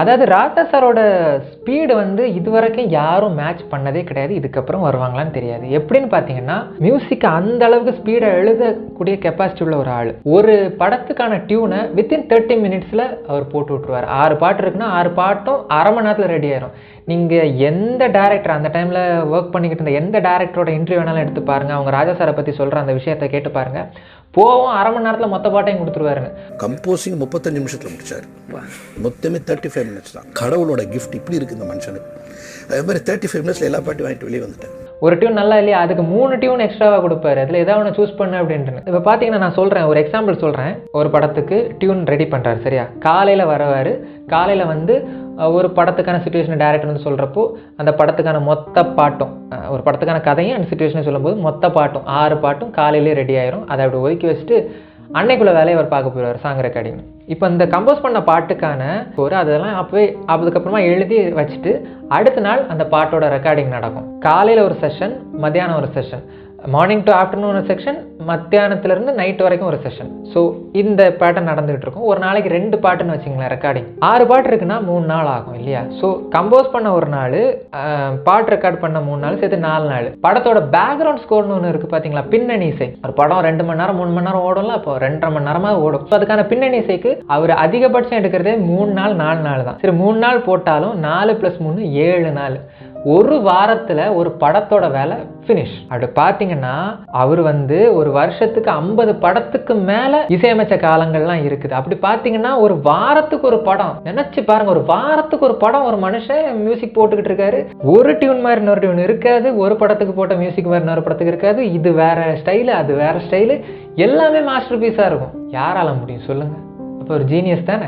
அதாவது ராட்டா சாரோட ஸ்பீடு வந்து இதுவரைக்கும் யாரும் மேட்ச் பண்ணதே கிடையாது. இதுக்கப்புறம் வருவாங்களான்னு தெரியாது. எப்படின்னு பார்த்தீங்கன்னா மியூசிக் அந்த அளவுக்கு ஸ்பீடை எழுதக்கூடிய கெப்பாசிட்டி உள்ள ஒரு ஆள். ஒரு படத்துக்கான டியூனை வித்தின் தேர்ட்டி மினிட்ஸில் அவர் போட்டு விட்ருவார் ஆறு பாட்டு இருக்குன்னா ஆறு பாட்டும் அரை மணி நேரத்தில் ரெடி ஆயிரும். நீங்கள் எந்த டேரக்டர் அந்த டைமில் ஒர்க் பண்ணிக்கிட்டு இருந்த எந்த டேரக்டரோட இன்டர்வியூ வேணாலும் எடுத்து பாருங்கள் அவங்க ராஜா சாரை பற்றி சொல்கிற அந்த விஷயத்தை கேட்டு பாருங்கள் போவோம் அரை மணி நேரத்தில் மொத்த பாட்டையும் கொடுத்துருவாருங்க. கம்போசிங் முப்பத்தஞ்சு நிமிஷத்தில் முடிச்சார். மொத்தமே தேர்ட்டி ஃபைவ் மினிட்ஸ் தான். கடவுளோட கிஃப்ட் இப்படி இருக்கு இந்த மனுஷனுக்கு. அதே மாதிரி தேர்ட்டி ஃபைவ் மினிட்ஸில் எல்லா பாட்டையும் வாங்கிட்டு வெளியே வந்துட்டேன் ஒரு டியூன் நல்லா இல்லையா? அதுக்கு மூணு டியூன் எக்ஸ்ட்ராவாக கொடுப்பாரு. அதில் ஏதாவது ஒன்று சூஸ் பண்ணு அப்படின்ட்டு இப்போ பார்த்தீங்கன்னா நான் சொல்கிறேன் ஒரு எக்ஸாம்பிள் சொல்கிறேன் ஒரு படத்துக்கு டியூன் ரெடி பண்ணுறாரு சரியா? காலையில் வரவார். காலையில் வந்து ஒரு படத்துக்கான சுச்சுவேஷனை டேரக்டர் வந்து சொல்கிறப்போ அந்த படத்துக்கான மொத்த பாட்டும் ஒரு படத்துக்கான கதையும் அண்ட் சுச்சுவேஷனை சொல்லும்போது மொத்த பாட்டும் ஆறு பாட்டும் காலையிலே ரெடி ஆயிரும். அதை அப்படி ஒதுக்கி வச்சுட்டு அன்னைக்குள்ள வேலையை அவர் பார்க்க போயிடுவார் சாங் ரெக்கார்டிங் இப்போ இந்த கம்போஸ் பண்ண பாட்டுக்கான ஒரு அதெல்லாம் அப்போவே அதுக்கப்புறமா எழுதி வச்சுட்டு அடுத்த நாள் அந்த பாட்டோட ரெக்கார்டிங் நடக்கும். காலையில் ஒரு செஷன் மத்தியானம் ஒரு செஷன் மார்னிங் டு ஆஃப்டர்நூன் ஒரு செக்ஷன் மத்தியானத்துலேருந்து நைட் வரைக்கும் ஒரு செஷன் ஸோ இந்த பேட்டர்ன் நடந்துகிட்டு இருக்கும். ஒரு நாளைக்கு ரெண்டு பாட்டுன்னு வச்சுங்களேன் ரெக்கார்டிங் ஆறு பாட்டு இருக்குன்னா மூணு நாள் ஆகும் இல்லையா? ஸோ கம்போஸ் பண்ண ஒரு நாள் பாட்டு ரெக்கார்ட் பண்ண மூணு நாள் சேர்த்து நாலு நாள். படத்தோட பேக்ரவுண்ட் ஸ்கோர்னு ஒன்று இருக்குது பார்த்தீங்களா பின்னணி இசை. ஒரு படம் ரெண்டு மணி நேரம் மூணு மணி நேரம் ஓடும்ல அப்போ ரெண்டரை மணி நேரமாக ஓடும். ஸோ அதுக்கான பின்னணி இசைக்கு அவர் அதிகபட்சம் எடுக்கிறதே மூணு நாள் நாலு நாள் தான். சரி மூணு நாள் போட்டாலும் நாலு ப்ளஸ் மூணு ஏழு நாள். ஒரு வாரத்தில் ஒரு படத்தோட வேலை ஃபினிஷ் அப்படி பார்த்தீங்கன்னா அவர் வந்து ஒரு வருஷத்துக்கு ஐம்பது படத்துக்கு மேலே இசையமைச்ச காலங்கள்லாம் இருக்குது. அப்படி பார்த்தீங்கன்னா ஒரு வாரத்துக்கு ஒரு படம். நினச்சி பாருங்க ஒரு வாரத்துக்கு ஒரு படம் ஒரு மனுஷன் மியூசிக் போட்டுக்கிட்டு இருக்காரு. ஒரு டியூன் மாதிரி இன்னொரு டியூன் இருக்காது. ஒரு படத்துக்கு போட்ட மியூசிக் மாதிரி இன்னொரு படத்துக்கு இருக்காது. இது வேற ஸ்டைலு அது வேற ஸ்டைலு எல்லாமே மாஸ்டர் பீஸாக இருக்கும். யாரால முடியும்? சொல்லுங்க. அப்போ ஒரு ஜீனியஸ் தானே?